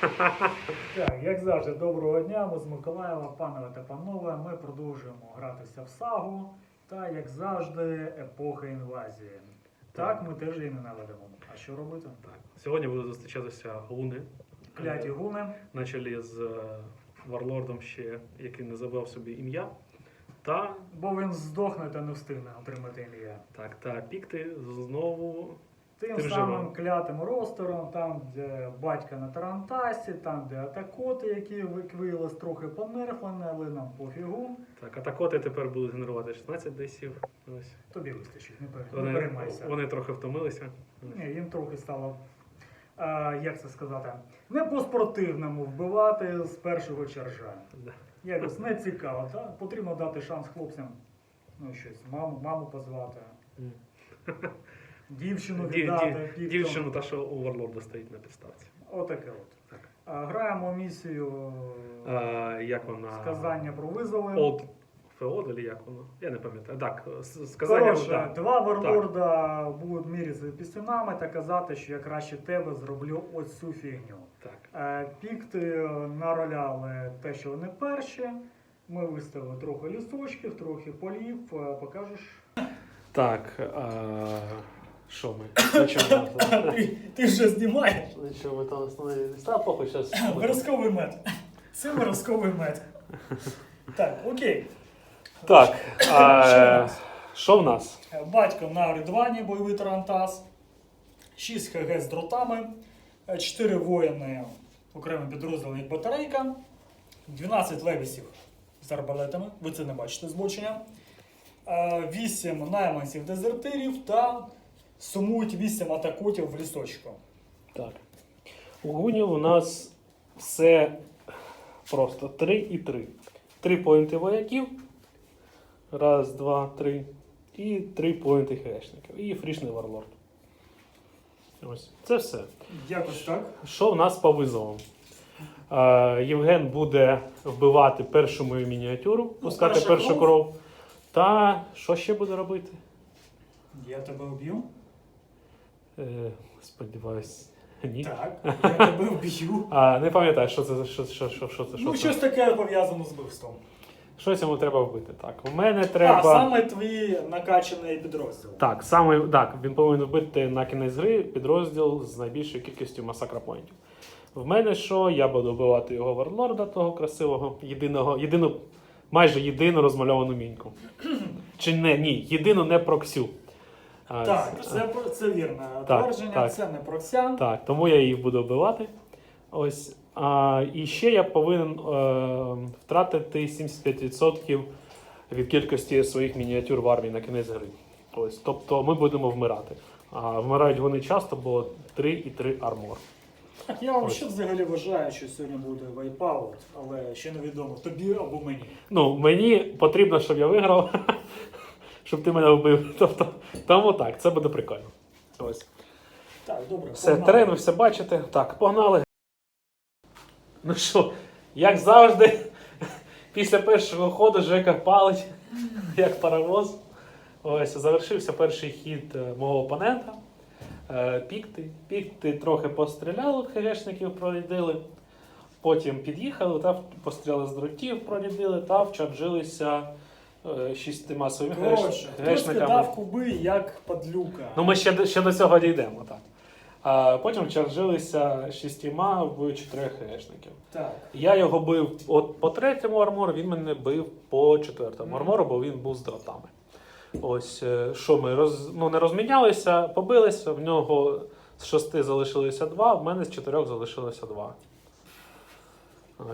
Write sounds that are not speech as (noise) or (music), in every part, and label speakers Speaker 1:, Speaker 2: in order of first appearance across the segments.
Speaker 1: Так, як завжди, доброго дня. Ми з Миколаєва, панове та панове. Ми продовжуємо гратися в сагу. Та, як завжди, епоха інвазії. Так, ми теж її ненавидимо. А що робити?
Speaker 2: Так. Сьогодні будуть зустрічатися гуни.
Speaker 1: Кляті гуни.
Speaker 2: На чолі з е, варлордом ще, який не забрав собі ім'я. Та,
Speaker 1: Бо він здохне та не встигне отримати ім'я.
Speaker 2: так, та пікти знову.
Speaker 1: Тим
Speaker 2: Ти
Speaker 1: самим клятим ростером, там, де батька на Тарантасі, там, де атакоти, які як виявилось трохи понерфлені, але нам пофігу.
Speaker 2: Так, атакоти тепер будуть генерувати 16 дейсів. Ось.
Speaker 1: Тобі вистачить, не, пер... не
Speaker 2: Вони,
Speaker 1: переймайся.
Speaker 2: вони трохи втомилися.
Speaker 1: Ні, їм трохи стало, а, як це сказати, не по-спортивному вбивати з першого чаржа.
Speaker 2: Да.
Speaker 1: Якось не цікаво, та? потрібно дати шанс хлопцям, ну щось, маму, маму позвати,
Speaker 2: М. (laughs)
Speaker 1: дівчину
Speaker 2: Ді-
Speaker 1: віддати,
Speaker 2: ді-
Speaker 1: піктом.
Speaker 2: Дівчину, та що у варлорда стоїть на підставці.
Speaker 1: Отаке от.
Speaker 2: Так.
Speaker 1: А, граємо місію
Speaker 2: А, як вона?
Speaker 1: сказання про визволи.
Speaker 2: Олд Феод, як воно? Я не пам'ятаю. Так, с- сказання.
Speaker 1: Коротше,
Speaker 2: да.
Speaker 1: два варлорда будуть мірятися пісюнами та казати, що я краще тебе зроблю ось цю фігню.
Speaker 2: Так.
Speaker 1: Е, Пікти нароляли те, що вони перші. Ми виставили трохи лісочків, трохи полів. Е, Покажеш?
Speaker 2: Так, а, що ми? На чому? (coughs)
Speaker 1: ти, ти вже знімаєш.
Speaker 2: На чому ми там остановились? Та похуй, зараз. (coughs)
Speaker 1: Виразковий мед. Це виразковий мед. Так, окей.
Speaker 2: Так,
Speaker 1: Що в
Speaker 2: а,
Speaker 1: нас?
Speaker 2: що в нас?
Speaker 1: Е, Батько на Ридвані, бойовий тарантас, 6 ХГ з дротами, 4 воїни окремим підрозділом як батарейка, 12 левісів з арбалетами, ви це не бачите збочення, 8 найманців дезертирів та сумують 8 атакутів в лісочку.
Speaker 2: Так. У гунів у нас все просто 3 і 3. 3 поінти вояків. Раз, два, три. І 3 поінти хешників. І фрішний варлорд. Ось. Це все.
Speaker 1: Якось так.
Speaker 2: Що в нас по визовам? Е, Євген буде вбивати першу мою мініатюру, пускати
Speaker 1: перша
Speaker 2: першу
Speaker 1: кров.
Speaker 2: кров. Та що ще буде робити?
Speaker 1: Я тебе вб'ю.
Speaker 2: Е, сподіваюсь, ні.
Speaker 1: Так, я тебе вб'ю. (laughs)
Speaker 2: А, не пам'ятаю, що це що, що, що, що це. Що
Speaker 1: Ну,
Speaker 2: це.
Speaker 1: щось таке пов'язане з вбивством.
Speaker 2: Щось йому треба вбити. Так, у мене треба.
Speaker 1: А, саме твій накачаний підрозділ.
Speaker 2: Так, саме так, він повинен вбити на кінець гри підрозділ з найбільшою кількістю масакра поінтів. В мене що? Я буду вбивати його варлорда, того красивого, єдиного, єдину, майже єдину розмальовану міньку. Чи не, ні, єдину не проксю.
Speaker 1: Так,
Speaker 2: з-
Speaker 1: це, це вірне
Speaker 2: Так,
Speaker 1: твердження,
Speaker 2: так.
Speaker 1: це не про вся.
Speaker 2: Так, тому я їх буду вбивати. Ось. А, і ще я повинен е, втратити 75% від кількості своїх мініатюр в армії на кінець гри. Ось, тобто ми будемо вмирати. А вмирають вони часто, бо 3 і 3 армор.
Speaker 1: Так, я вам ще взагалі вважаю, що сьогодні буде вайпаут, але ще невідомо тобі або мені.
Speaker 2: Ну, мені потрібно, щоб я виграв, (laughs) щоб ти мене вбив. (laughs) Тобто, тому так, це буде прикольно. Ось.
Speaker 1: Так, добре.
Speaker 2: Все,
Speaker 1: погнали.
Speaker 2: терен, ви все бачите. Так, погнали. Ну що, як завжди, (laughs) після першого ходу Жека палить, (laughs) як паровоз. Ось, завершився перший хід е, мого опонента. Е, Пікти. Пікти трохи постріляли, ХГшників прорядили. Потім під'їхали та постріляли з дротів, прорядили та вчарджилися е, шістьма своїми
Speaker 1: Коротше, хтось кидав куби як падлюка.
Speaker 2: Ну, ми ще, до- ще до цього дійдемо, так. А потім чаржилися шістьма в чотирьох гешників.
Speaker 1: Так.
Speaker 2: Я його бив от по третьому армору, він мене бив по четвертому армору, бо він був з дротами. Ось е, що ми роз, ну, не розмінялися, побилися, в нього з шести залишилося два, в мене з чотирьох залишилося два.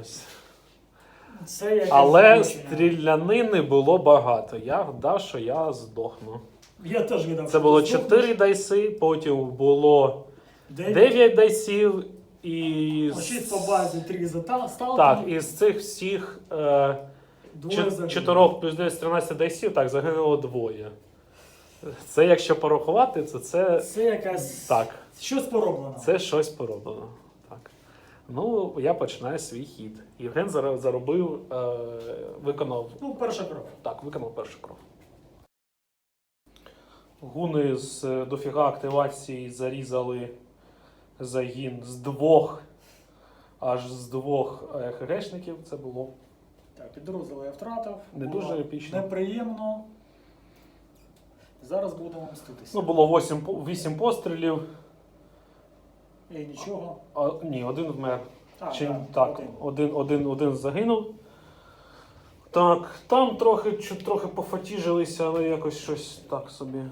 Speaker 2: Ось.
Speaker 1: Це якесь
Speaker 2: Але стрілянини було багато. Я вдав, що я здохну.
Speaker 1: Я теж віддав.
Speaker 2: Це було 4 дайси, потім було
Speaker 1: Дев'ять.
Speaker 2: 9 дайсів, і з-
Speaker 1: по базі, три за та-
Speaker 2: так,
Speaker 1: сталкерів,
Speaker 2: із цих всіх е,
Speaker 1: двоє загинуло.
Speaker 2: 4 плюс 10 13 дайсів, так, загинуло двоє. Це якщо порахувати, то це
Speaker 1: Це якась...
Speaker 2: так,
Speaker 1: Щось пороблено.
Speaker 2: це щось пороблено. Ну, я починаю свій хід. Євген заробив, е, виконав
Speaker 1: Ну, перша кров.
Speaker 2: Так, виконав першу кров. Гуни з е, дофіга активації зарізали загін з двох аж з двох е, ХГшників. Це було
Speaker 1: Так, підрозділ я втратив.
Speaker 2: Не
Speaker 1: Було
Speaker 2: дуже епічно.
Speaker 1: Неприємно. Зараз будемо мститися.
Speaker 2: ну, було 8, 8 пострілів.
Speaker 1: Ей, нічого.
Speaker 2: А, ні, один вмер.
Speaker 1: А,
Speaker 2: Чи,
Speaker 1: да,
Speaker 2: так,
Speaker 1: один.
Speaker 2: один, один, один загинув. Так, там трохи, трохи пофатіжилися, але якось щось так собі.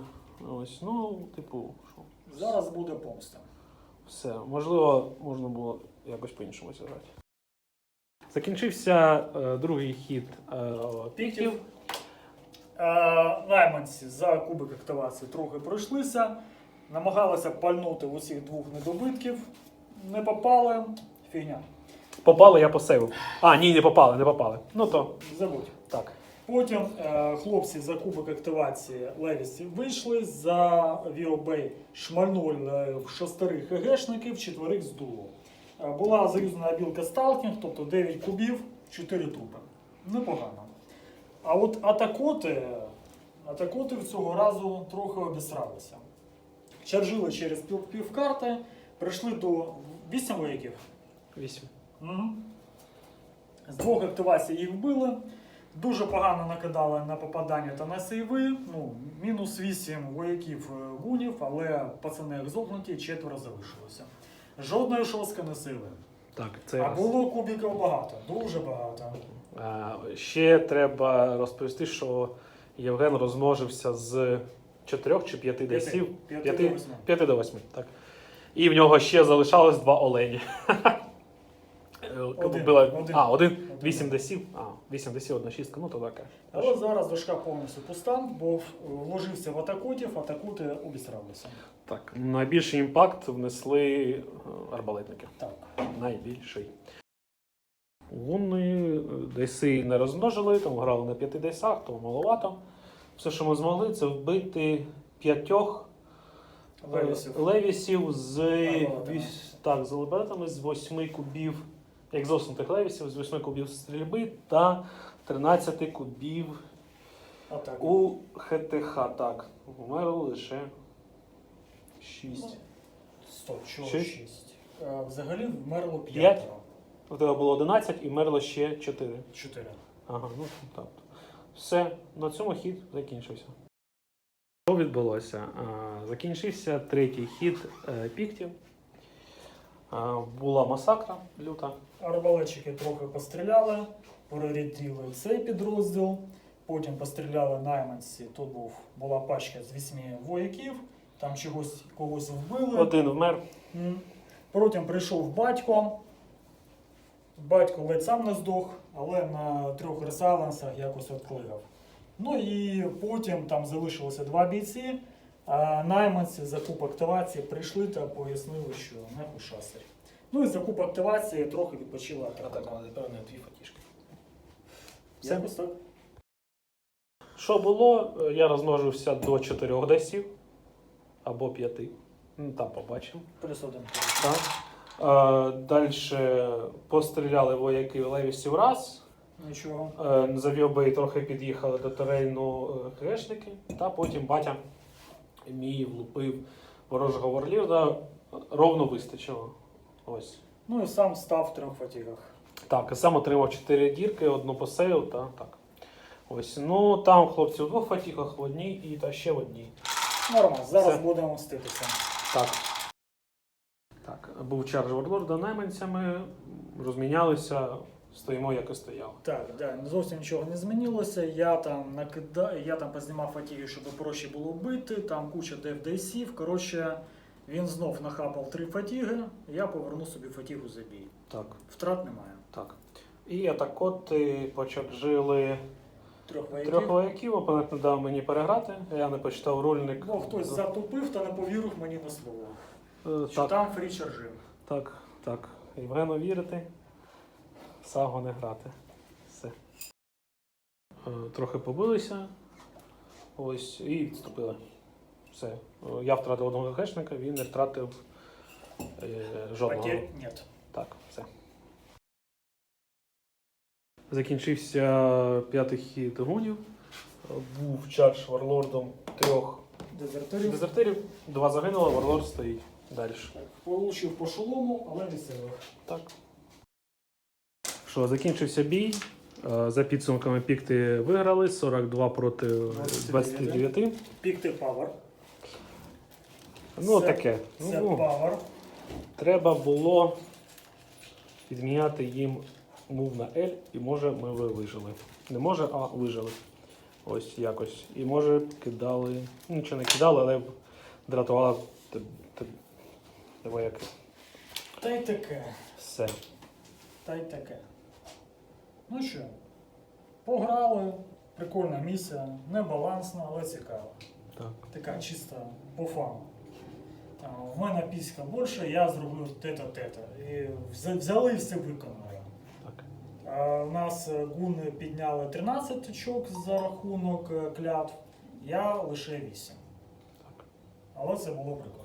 Speaker 2: Ось, ну, типу, що,
Speaker 1: Зараз буде помста.
Speaker 2: все. Можливо, можна було якось по-іншому зіграти. Закінчився е, другий хід е, піктів.
Speaker 1: Е, найманці за кубик активації трохи пройшлися. Намагалися пальнути в усіх двох недобитків. Не попали. Фігня.
Speaker 2: Попали, я посейвив. А, ні, не попали, не попали. Ну то
Speaker 1: Забудь.
Speaker 2: так.
Speaker 1: Потім е, хлопці за кубок активації Левісі вийшли, за Віобей шмальнули в шестерих ГГшників, четверих здуло. Е, була заюзана білка Сталкінг, тобто 9 кубів, 4 трупи. Непогано. А от атакоти, атакоти в цього разу трохи обісралися. Чаржили через пів, півкарти, прийшли до 8 вояків.
Speaker 2: Вісім.
Speaker 1: Мгм. З двох активацій їх вбили. Дуже погано накидали на попадання та на сейви. Ну, мінус 8 вояків е, гунів, але пацани екзотнуті, четверо залишилося. Жодної шостки не сили.
Speaker 2: Так, це
Speaker 1: А
Speaker 2: раз.
Speaker 1: було кубиків багато, дуже багато.
Speaker 2: А, Ще треба розповісти, що Євген розмножився з 4 чи 5 десів.
Speaker 1: П'яти
Speaker 2: П'яти?
Speaker 1: до восьми.
Speaker 2: 5 до 8. Так. І в нього ще залишалось два олені. Е,
Speaker 1: Один,
Speaker 2: Була-
Speaker 1: один.
Speaker 2: А, один. 8 десів. А, 8 десів, одна шістка, ну то таке.
Speaker 1: Але зараз дошка повністю пуста, бо вложився в атакутів, атакути обісралися.
Speaker 2: Так, найбільший імпакт внесли е, арбалетники.
Speaker 1: Так.
Speaker 2: Найбільший. Гунни деси не розмножили, тому грали на п'яти десах, тому маловато. Все, що ми змогли, це вбити п'ятьох е,
Speaker 1: Левісів.
Speaker 2: левісів з, віс- так, з лебедами з восьми кубів екзоснутих левісів, з восьми кубів стрільби та 13 кубів
Speaker 1: Атаки.
Speaker 2: у ХТХ. Так, вмерло лише 6.
Speaker 1: Стоп, чого
Speaker 2: Шість?
Speaker 1: 6? Взагалі вмерло
Speaker 2: П'ять?
Speaker 1: 5.
Speaker 2: У тебе було 11 і вмерло ще 4.
Speaker 1: 4.
Speaker 2: Ага, ну так. Все, на цьому хід закінчився. Що відбулося? Закінчився третій хід е, піктів. Була масакра люта.
Speaker 1: Арбалетчики трохи постріляли, перерядили цей підрозділ, потім постріляли найманці. Тут був, була пачка з вісьми вояків, там чогось когось вбили.
Speaker 2: Один вмер.
Speaker 1: Потім прийшов батько. Батько ледь сам не здох, але на трьох ресалансах якось відклигав. Ну і потім там залишилося два бійці, а найманці за куб активації прийшли та пояснили, що не шасарі. Ну і за куб активації трохи відпочила атака.
Speaker 2: не дві фатішки. Все.
Speaker 1: Якось так.
Speaker 2: Що було? Е, Я розмножився до 4 десів або 5. Ну, там побачимо.
Speaker 1: Плюс один.
Speaker 2: Так. Далі постріляли вояки Левісів раз.
Speaker 1: Нічого.
Speaker 2: Е, За Віобей трохи під'їхали до терейну е, грешники, та потім батя мій влупив ворожого варлірда. Ровно вистачило. Ось.
Speaker 1: Ну і сам став в трьох фатігах.
Speaker 2: Так, і сам отримав 4 дірки, одну посеяв, та так. Ось. Ну там хлопці в двох фатіках, в одній і та ще в одній.
Speaker 1: Нормально, зараз
Speaker 2: Все.
Speaker 1: будемо мститися.
Speaker 2: Так. Був чардж варлорда найманцями, розмінялися, стоїмо, як і стояли.
Speaker 1: Так, да, зовсім нічого не змінилося. Я там накида... я там познімав фатіги, щоб проще було бити, там куча девдейсів. Коротше, він знов нахапав три фатіги, я поверну собі фатігу за бій.
Speaker 2: Так,
Speaker 1: Втрат немає.
Speaker 2: так. І атакоти почарджили
Speaker 1: Трьох вояків.
Speaker 2: трьох вояків, опонент не дав мені переграти, я не почитав рульник.
Speaker 1: Бо хтось затупив та не повірив мені на слово.
Speaker 2: Е,
Speaker 1: Що
Speaker 2: Так,
Speaker 1: там фрі чаржив.
Speaker 2: так, так. Євгену вірити, Саго не грати. Все. Е, Трохи побилися. Ось, і відступили. Все. Е, Я втратив одного гешника, він не втратив е, жодного.
Speaker 1: Потерь ні.
Speaker 2: Так, все. Закінчився п'ятий хід гунів. Був чардж варлордом трьох
Speaker 1: Дезертирів.
Speaker 2: дезертирів. Два загинуло, варлорд стоїть далі.
Speaker 1: Получив по шолому, але місцевих.
Speaker 2: Так. що закінчився бій. Е, За підсумками пікти виграли 42 проти 29.
Speaker 1: Пікти Power.
Speaker 2: Ну,
Speaker 1: Це-
Speaker 2: таке.
Speaker 1: Це
Speaker 2: Ну,
Speaker 1: Power.
Speaker 2: треба було підміняти їм мув на L, і може ми ви вижили. Не може, а вижили. Ось якось. І може кидали. ну, Нічого не кидали, але дратувала т- т- тебе як
Speaker 1: Та й таке.
Speaker 2: все.
Speaker 1: Та й таке. Ну що, пограли, прикольна місія, не балансна, але цікава.
Speaker 2: Так.
Speaker 1: Така чиста по фану. Там, в мене піська більше, я зроблю тета-тета. І взя- взяли і все виконали.
Speaker 2: Так.
Speaker 1: А, У нас е, гуни підняли 13 очок за рахунок е, клятв, я лише 8.
Speaker 2: Так.
Speaker 1: Але це було прикольно.